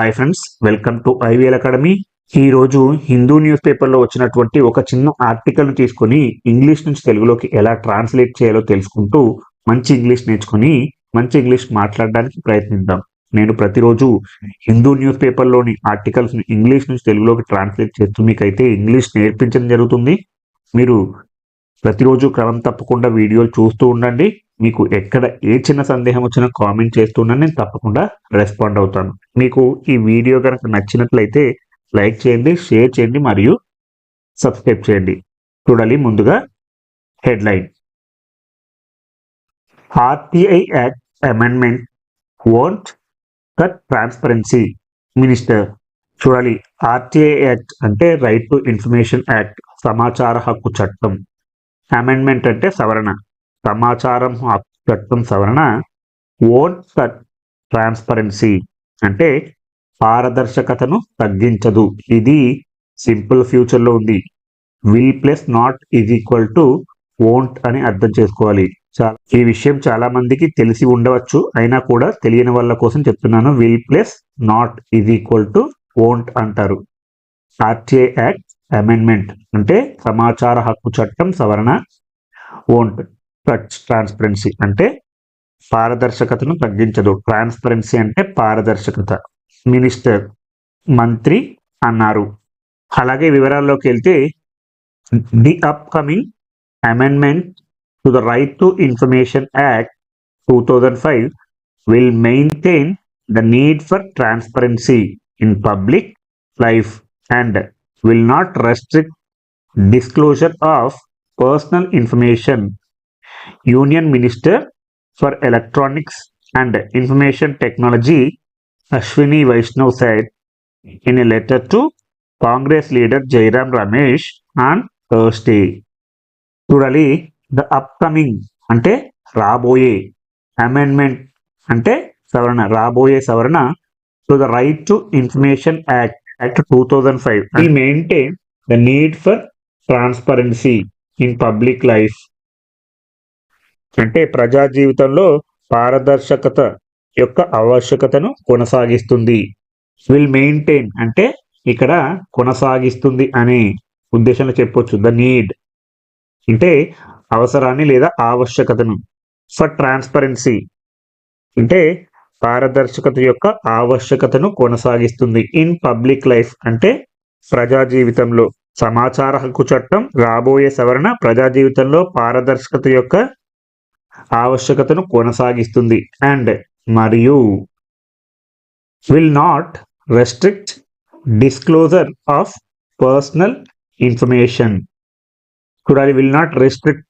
Hi friends welcome to IVL academy ఈ రోజు Hindu news పేపర్లో వచ్చినటువంటి ఒక చిన్న ఆర్టికల్ను తీసుకొని ఇంగ్లీష్ నుంచి తెలుగులోకి ఎలా ట్రాన్స్లేట్ చేయాలో తెలుసుకుంటూ మంచి ఇంగ్లీష్ నేర్చుకుని మంచి ఇంగ్లీష్ మాట్లాడడానికి ప్రయత్నిద్దాం. నేను ప్రతిరోజు హిందూ న్యూస్ పేపర్లోని ఆర్టికల్స్ ఇంగ్లీష్ నుంచి తెలుగులోకి ట్రాన్స్లేట్ చేస్తూ మీకైతే ఇంగ్లీష్ నేర్పించడం జరుగుతుంది. మీరు ప్రతిరోజు క్రమం తప్పకుండా వీడియోలు చూస్తూ ఉండండి. మీకు ఎక్కడ ఏ చిన్న సందేహం వచ్చినా కామెంట్ చేస్తున్నా నేను తప్పకుండా రెస్పాండ్ అవుతాను. మీకు ఈ వీడియో కనుక నచ్చినట్లయితే లైక్ చేయండి షేర్ చేయండి మరియు సబ్స్క్రైబ్ చేయండి. చూడాలి ముందుగా headline. RTI act amendment won't cut transparency minister. చూడాలి ఆర్టీఐ యాక్ట్ అంటే రైట్ టు ఇన్ఫర్మేషన్ యాక్ట్ సమాచార హక్కు చట్టం. అమెండ్మెంట్ అంటే సవరణ. సమాచారం హక్కు చట్టం సవరణ ఓన్ ట్రాన్స్పరెన్సీ అంటే పారదర్శకతను తగ్గించదు. ఇది సింపుల్ ఫ్యూచర్లో ఉంది. Will plus not is equal to won't అని అర్థం చేసుకోవాలి. చాలా ఈ విషయం చాలా మందికి తెలిసి ఉండవచ్చు. అయినా కూడా తెలియని వాళ్ళ కోసం చెప్తున్నాను. Will plus not is equal to won't అంటారు. ఆర్టీఐ యాక్ట్ అమెండ్మెంట్ అంటే సమాచార హక్కు చట్టం సవరణ ఓంట్ ట్రాన్స్పరెన్సీ అంటే పారదర్శకతను తగ్గించదు. ట్రాన్స్పరెన్సీ అంటే పారదర్శకత. మినిస్టర్ మంత్రి అన్నారు. అలాగే వివరాల్లోకి వెళ్తే the upcoming amendment to the right to information act two thousand five will maintain the need for transparency in public life and will not restrict disclosure of personal information. Union Minister for Electronics and Information Technology Ashwini Vaishnav said in a letter to Congress leader Jairam Ramesh on Thursday. చూడాలి the upcoming అంటే రాబోయే amendment అంటే సవరణ రాబోయే సవరణ to the right to information act act two thousand five ఈ maintain the need for transparency in public life అంటే ప్రజా జీవితంలో పారదర్శకత యొక్క ఆవశ్యకతను కొనసాగిస్తుంది. విల్ మెయింటైన్ అంటే ఇక్కడ కొనసాగిస్తుంది అనే ఉద్దేశంలో చెప్పొచ్చు. ద నీడ్ అంటే అవసరాన్ని లేదా ఆవశ్యకతను. ఫర్ ట్రాన్స్పరెన్సీ అంటే పారదర్శకత యొక్క ఆవశ్యకతను కొనసాగిస్తుంది. ఇన్ పబ్లిక్ లైఫ్ అంటే ప్రజా జీవితంలో సమాచార హక్కు చట్టం రాబోయే సవరణ ప్రజా జీవితంలో పారదర్శకత యొక్క ఆవశ్యకతను కొనసాగిస్తుంది. అండ్ మరియు will not restrict disclosure of personal information చూడాలి విల్ నాట్ రెస్ట్రిక్ట్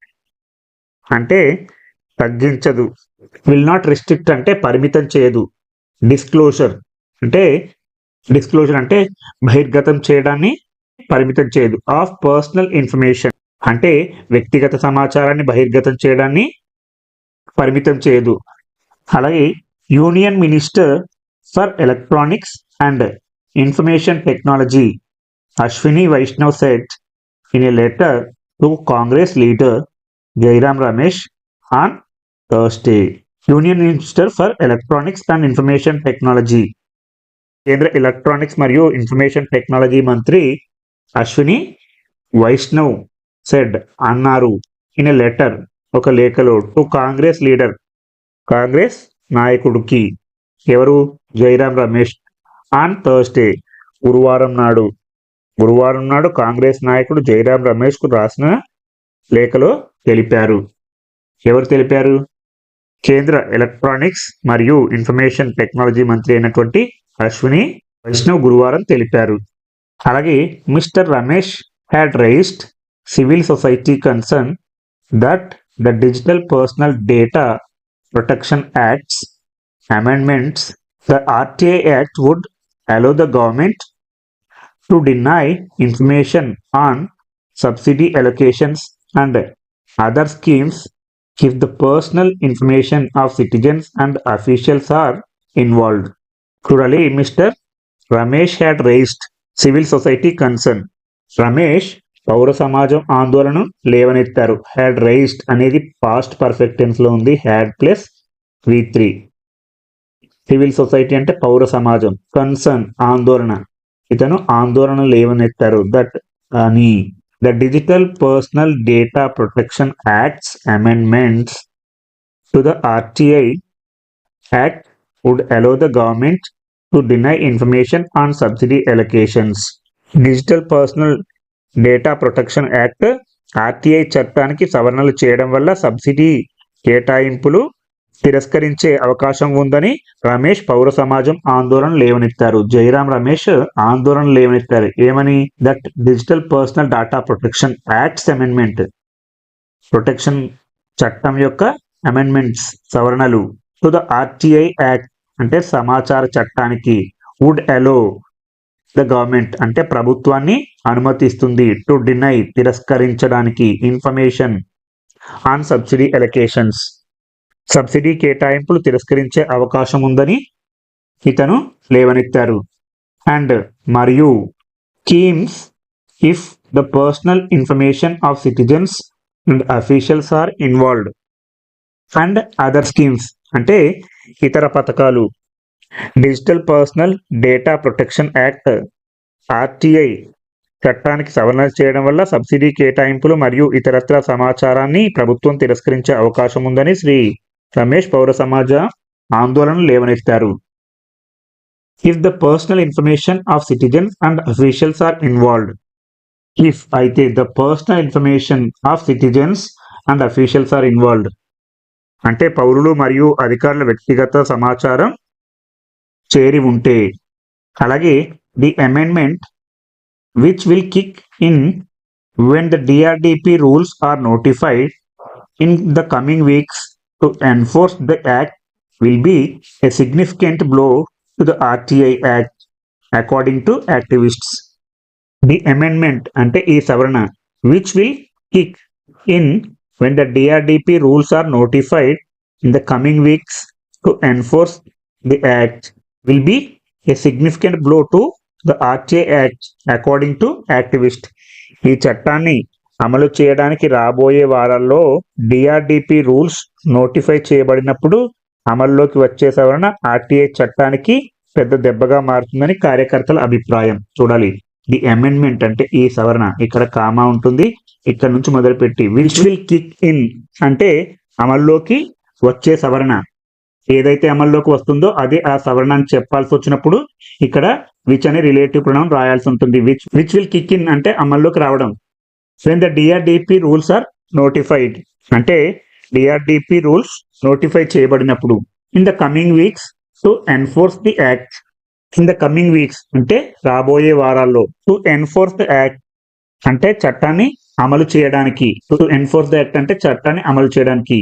అంటే తగ్గించదు. విల్ నాట్ రెస్ట్రిక్ట్ అంటే పరిమితం చేయదు. డిస్క్లోజర్ అంటే డిస్క్లోజర్ అంటే బహిర్గతం చేయడాన్ని పరిమితం చేయదు. ఆఫ్ పర్సనల్ ఇన్ఫర్మేషన్ అంటే వ్యక్తిగత సమాచారాన్ని బహిర్గతం చేయడాన్ని పరిమితం చేయదు. అలాగే union minister for electronics and information technology Ashwini Vaishnaw said in a letter to Congress leader Jairam Ramesh on Thursday union minister for electronics and information technology కేంద్ర ఎలక్ట్రానిక్స్ మరియు ఇన్ఫర్మేషన్ టెక్నాలజీ మంత్రి అశ్విని వైష్ణవ్ సెడ్ అన్నారు in a letter ఒక లేఖలో to Congress leader Congress నాయకుడికి ఎవరు? Jairam Ramesh. On Thursday గురువారం నాడు గురువారం నాడు కాంగ్రెస్ నాయకుడు జైరామ్ రమేష్కు రాసిన లేఖలో తెలిపారు. ఎవరు తెలిపారు? కేంద్ర ఎలక్ట్రానిక్స్ మరియు ఇన్ఫర్మేషన్ టెక్నాలజీ మంత్రి అయినటువంటి అశ్విని వైష్ణవ్ గురువారం తెలిపారు. అలాగే Mr Ramesh had raised civil society concern that the Digital Personal Data Protection Act's amendments, the RTA Act would allow the government to deny information on subsidy allocations and other schemes if the personal information of citizens and officials are involved. Cruelly, Mr. Ramesh had raised civil society concern. Ramesh పౌర సమాజం ఆందోళన లేవనెత్తారు. Had raised అనేది past perfect టెన్స్లో ఉంది. Had plus V three civil society అంటే పౌర సమాజం. కన్సర్న్ ఆందోళన. ఇతను ఆందోళన లేవనెత్తారు. దట్ అని the digital personal data protection acts amendments to the RTI act would allow the government to deny information on subsidy allocations digital personal data protection act RTI చట్టానికి సవరణలు చేయడం వల్ల సబ్సిడీ కేటాయింపులు తిరస్కరించే అవకాశం ఉందని రమేష్ పౌర సమాజం ఆందోళన లేవనెత్తారు. జయరాం రమేష్ ఆందోళన లేవనెత్తారు. ఏమని? That digital personal data protection acts amendment. Protection చట్టం యొక్క అమెండ్మెంట్స్ సవరణలు. టు ద ఆర్టీఐ యాక్ట్ అంటే సమాచార చట్టానికి వుడ్ అలో ద గవర్నమెంట్ అంటే ప్రభుత్వాన్ని అనుమతిస్తుంది to deny తిరస్కరించడానికి information on subsidy allocations subsidy కేటాయింపులు తిరస్కరించే అవకాశం ఉందని ఇతను లేవనెత్తారు. అండ్ మరియు schemes if the personal information of citizens and officials are involved and other schemes అంటే ఇతర పథకాలు digital personal data protection act RTI చట్టానికి సవరణ చేయడం వల్ల సబ్సిడీ కేటాయింపులు మరియు ఇతరత్ర సమాచారాన్ని ప్రభుత్వం తిరస్కరించే అవకాశం ఉందని శ్రీ రమేష్ పౌర సమాజ ఆందోళన లేవనెత్తారు. If the personal information of citizens and officials are involved if అయితే the personal information of citizens and officials are involved అంటే పౌరులు మరియు అధికారుల వ్యక్తిగత సమాచారం చేరి ఉంటే. అలాగే the amendment which will kick in when the DRDP rules are notified in the coming weeks to enforce the act will be a significant blow to the RTI act according to activists. The amendment అంటే ఈ సవరణ which will kick in when the DRDP rules are notified in the coming weeks to enforce the act will be a significant blow to the RTA Act according to activist. ఈ చట్టాన్ని అమలు చేయడానికి రాబోయే వారాల్లో DRDP rules notify చేయబడినప్పుడు అమల్లోకి వచ్చే సవరణ ఆర్టీఐ చట్టానికి పెద్ద దెబ్బగా మారుతుందని కార్యకర్తల అభిప్రాయం. చూడాలి. ది అమెండ్మెంట్ అంటే ఈ సవరణ. ఇక్కడ కామా ఉంటుంది. ఇక్కడ నుంచి మొదలుపెట్టి విచ్ విల్ కిక్ ఇన్ అంటే అమల్లోకి వచ్చే సవరణ. ఏదైతే అమల్లోకి వస్తుందో అదే ఆ సవరణ అని చెప్పాల్సి వచ్చినప్పుడు ఇక్కడ విచ్ అనే రిలేటివ్ ప్రొనౌన్ రాయాల్సి ఉంటుంది. Which which will kick in అంటే అమల్లోకి రావడం. When the DRDP rules are notified అంటే డిఆర్డిపి రూల్స్ నోటిఫై చేయబడినప్పుడు in the coming weeks to enforce the act in the coming weeks అంటే రాబోయే వారాల్లో టు ఎన్ఫోర్స్ ద యాక్ట్ అంటే చట్టాన్ని అమలు చేయడానికి. టు ఎన్ఫోర్స్ ద యాక్ట్ అంటే చట్టాన్ని అమలు చేయడానికి.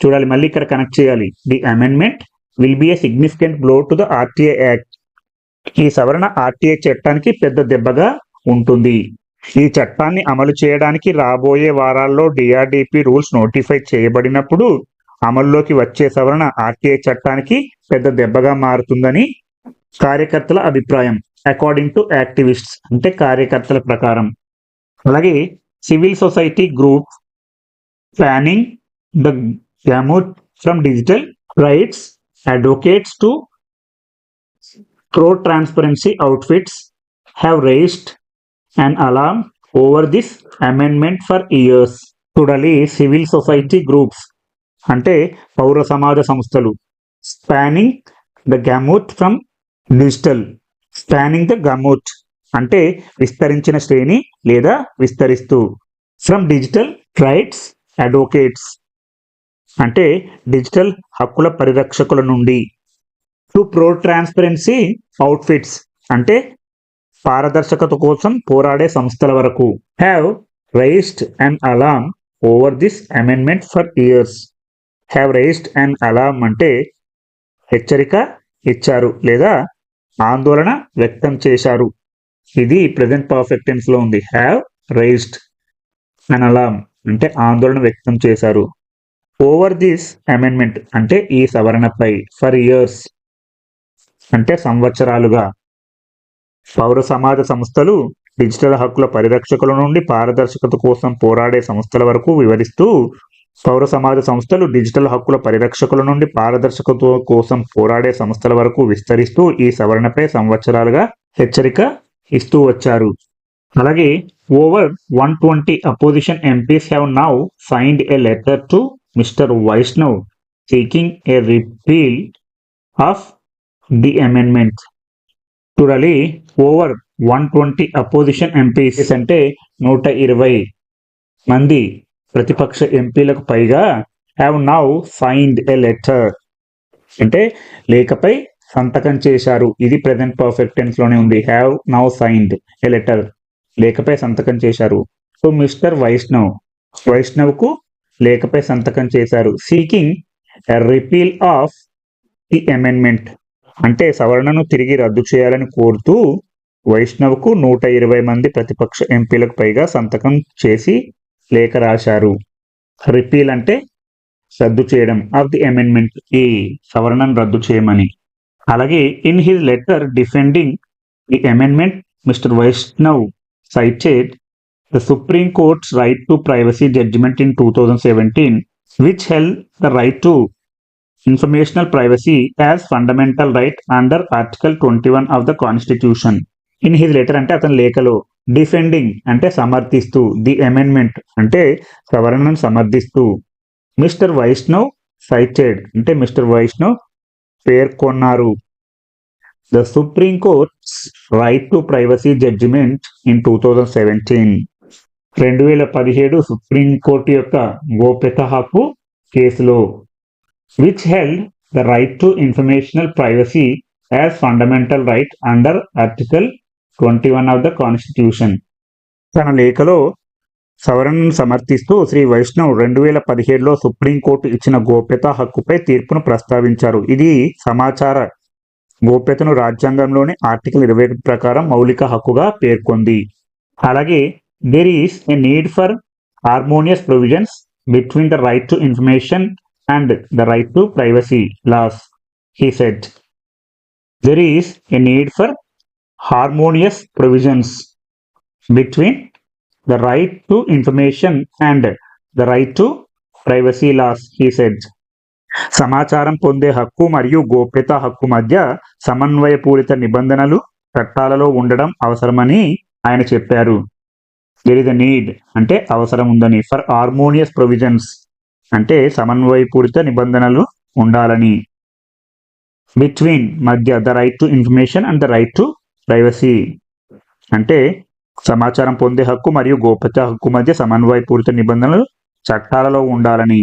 చూడాలి. మళ్ళీ ఇక్కడ కనెక్ట్ చేయాలి. The amendment will be a significant blow to the RTI act ఈ సవరణ ఆర్టీఐ చట్టానికి పెద్ద దెబ్బగా ఉంటుంది. ఈ చట్టాన్ని అమలు చేయడానికి రాబోయే వారాల్లో డిఆర్డిపి రూల్స్ నోటిఫై చేయబడినప్పుడు అమల్లోకి వచ్చే సవరణ ఆర్టీఐ చట్టానికి పెద్ద దెబ్బగా మారుతుందని కార్యకర్తల అభిప్రాయం అకార్డింగ్ టు యాక్టివిస్ట్స్ అంటే కార్యకర్తల ప్రకారం. అలాగే civil society group planning the gamut from digital rights advocates to pro transparency outfits have raised an alarm over this amendment for years. చూడాలి సివిల్ సొసైటీ గ్రూప్స్ అంటే పౌర సమాజ సంస్థలు spanning the gamut from digital spanning the gamut అంటే విస్తరించిన శ్రేణి లేదా విస్తరిస్తూ ఫ్రమ్ డిజిటల్ రైట్స్ అడ్వకేట్స్ అంటే డిజిటల్ హక్కుల పరిరక్షకుల నుండి. టు ప్రో ట్రాన్స్పరెన్సీ అవుట్ఫిట్స్ అంటే పారదర్శకత కోసం పోరాడే సంస్థల వరకు. Have raised and alarm over this amendment for years have raised and alarm అంటే హెచ్చరిక ఇచ్చారు లేదా ఆందోళన వ్యక్తం చేశారు. ఇది ప్రజెంట్ పర్ఫెక్ట్ ఉంది. హ్యావ్ రైస్డ్ అండ్ అలామ్ అంటే ఆందోళన వ్యక్తం చేశారు. ఓవర్ దిస్ అమెండ్మెంట్ అంటే ఈ సవరణపై ఫర్ ఇయర్స్ అంటే సంవత్సరాలుగా పౌర సమాజ సంస్థలు డిజిటల్ హక్కుల పరిరక్షకుల నుండి పారదర్శకత కోసం పోరాడే సంస్థల వరకు వివరిస్తూ పౌర సమాజ సంస్థలు డిజిటల్ హక్కుల పరిరక్షకుల నుండి పారదర్శకత కోసం పోరాడే సంస్థల వరకు విస్తరిస్తూ ఈ సవరణపై సంవత్సరాలుగా హెచ్చరిక ఇస్తూ వచ్చారు. అలాగే over one twenty opposition MPs have now signed a letter to mister Vaishnav seeking a repeal of the amendment to dilute over one twenty opposition MPs అంటే నూట ఇరవై మంది ప్రతిపక్ష ఎంపీలకు పైగా have now signed a letter అంటే లేఖపై సంతకం చేశారు. ఇది ప్రజెంట్ పర్ఫెక్ట్ టెన్స్లోనే ఉంది. Have now signed a letter లేఖపై సంతకం చేశారు. సో మిస్టర్ వైష్ణవ్ వైష్ణవ్కు లేఖపై సంతకం చేశారు. Seeking repeal of the amendment అంటే సవరణను తిరిగి రద్దు చేయాలని కోరుతూ వైష్ణవ్కు నూట ఇరవై మంది ప్రతిపక్ష ఎంపీలకు పైగా సంతకం చేసి లేఖ రాశారు. రిపీల్ అంటే రద్దు చేయడం ఆఫ్ ది అమెండ్మెంట్ ఈ సవరణను రద్దు చేయమని. అలాగే in his letter defending the amendment Mr Vaishnav cited The supreme Court's right to privacy judgement in two which seventeen which right to right to informational privacy right fundamental right under article twenty one of the constitution in his letter అంటే అతని లేఖలో defending అంటే సమర్థిస్తూ the amendment అంటే సవరణను సమర్థిస్తూ. Mister Vaishnav cited అంటే mister Vaishnav పేర్కొన్నారు. The supreme court's right to privacy judgement in two thousand seventeen రెండు వేల పదిహేడు సుప్రీంకోర్టు యొక్క గోప్యత హక్కు కేసులో which held the right to informational privacy as fundamental right under article twenty one of the constitution తన లేఖలో సవరణను సమర్థిస్తూ శ్రీ వైష్ణవ్ రెండు వేల పదిహేడులో సుప్రీంకోర్టు ఇచ్చిన గోప్యత హక్కుపై తీర్పును ప్రస్తావించారు. ఇది సమాచార గోప్యతను రాజ్యాంగంలోని ఆర్టికల్ ఇరవై ప్రకారం మౌలిక హక్కుగా పేర్కొంది. అలాగే there is a need for harmonious provisions between the right to information and the right to privacy laws, he said. There is a need for harmonious provisions between the right to information and the right to privacy laws, he said. సమాచారం పొందే హక్కు మరియు గోప్యత హక్కు మధ్య సమన్వయపూరిత నిబంధనలు చట్టాలలో ఉండడం అవసరమని ఆయన చెప్పారు దెర్ ఇస్ అ నీడ్ అంటే అవసరం ఉందని ఫర్ హార్మోనియస్ ప్రొవిజన్స్ అంటే సమన్వయపూరిత నిబంధనలు ఉండాలని. బిట్వీన్ మధ్య the right to information and the right to privacy అంటే సమాచారం పొందే హక్కు మరియు గోప్యత హక్కు మధ్య సమన్వయపూరిత నిబంధనలు చట్టాలలో ఉండాలని.